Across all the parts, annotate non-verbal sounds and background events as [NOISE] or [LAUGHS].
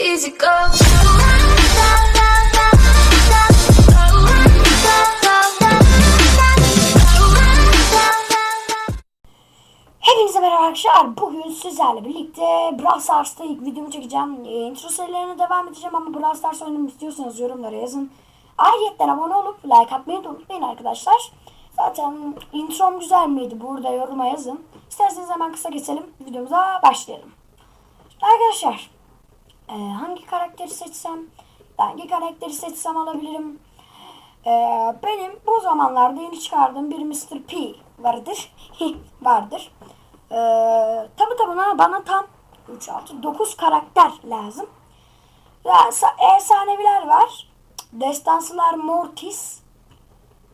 easy go. Hepinize merhaba arkadaşlar. Bugün sizlerle birlikte Brawl Stars'ta ilk videomu çekeceğim. Ee, intro serilerine devam edeceğim ama Brawl Stars oynamamı istiyorsanız yorumlara yazın. Ayrıca abone olup like atmayı da unutmayın arkadaşlar. Zaten introm güzel miydi? Burada yoruma yazın. İsterseniz hemen kısa geçelim. Videomuza başlayalım. Arkadaşlar e, hangi karakteri seçsem hangi karakteri seçsem alabilirim. E, benim bu zamanlarda yeni çıkardığım bir Mr. P vardır. [LAUGHS] vardır. E, tabi tabi bana, tam 3, 6, 9 karakter lazım. Efsaneviler var. Destansılar Mortis,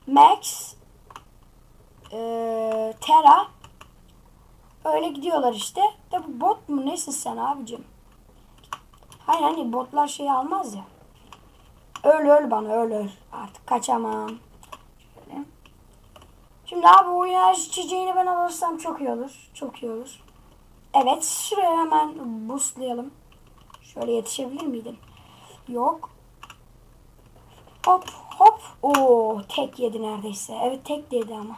Max, e, Terra. Öyle gidiyorlar işte. Bu bot mu nesin sen abicim? Hayır hani botlar şey almaz ya. Öl öl bana öl öl. Artık kaçamam. Şöyle. Şimdi abi o enerji çiçeğini ben alırsam çok iyi olur. Çok iyi olur. Evet şuraya hemen boostlayalım. Şöyle yetişebilir miydin? Yok. Hop hop. Oo tek yedi neredeyse. Evet tek yedi ama.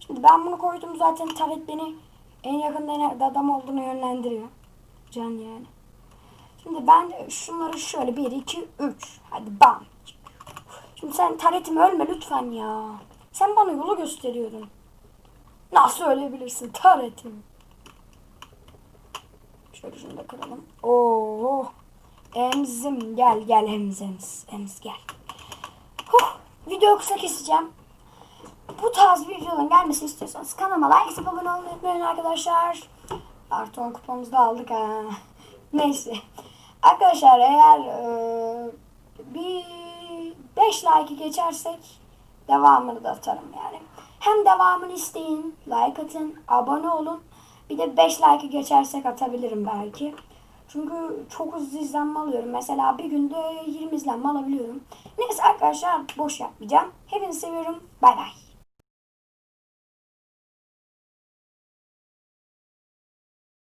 Şimdi ben bunu koydum zaten taret beni en yakında nerede adam olduğunu yönlendiriyor. Can yani. Şimdi ben şunları şöyle 1, 2, 3. Hadi bam. Şimdi sen taretim ölme lütfen ya. Sen bana yolu gösteriyordun. Nasıl ölebilirsin taretim? Şöyle şunu da kıralım. Oo. Emzim gel gel emz emz. Emz gel. Huh, video kısa keseceğim. Bu tarz videoların gelmesini istiyorsanız kanalıma like atıp abone olmayı unutmayın arkadaşlar. Artı 10 kupamızı da aldık ha. Neyse. Arkadaşlar eğer e, bir 5 like geçersek devamını da atarım yani. Hem devamını isteyin, like atın, abone olun. Bir de 5 like geçersek atabilirim belki. Çünkü çok hızlı izlenme alıyorum. Mesela bir günde 20 izlenme alabiliyorum. Neyse arkadaşlar boş yapmayacağım. Hepinizi seviyorum. Bay bay.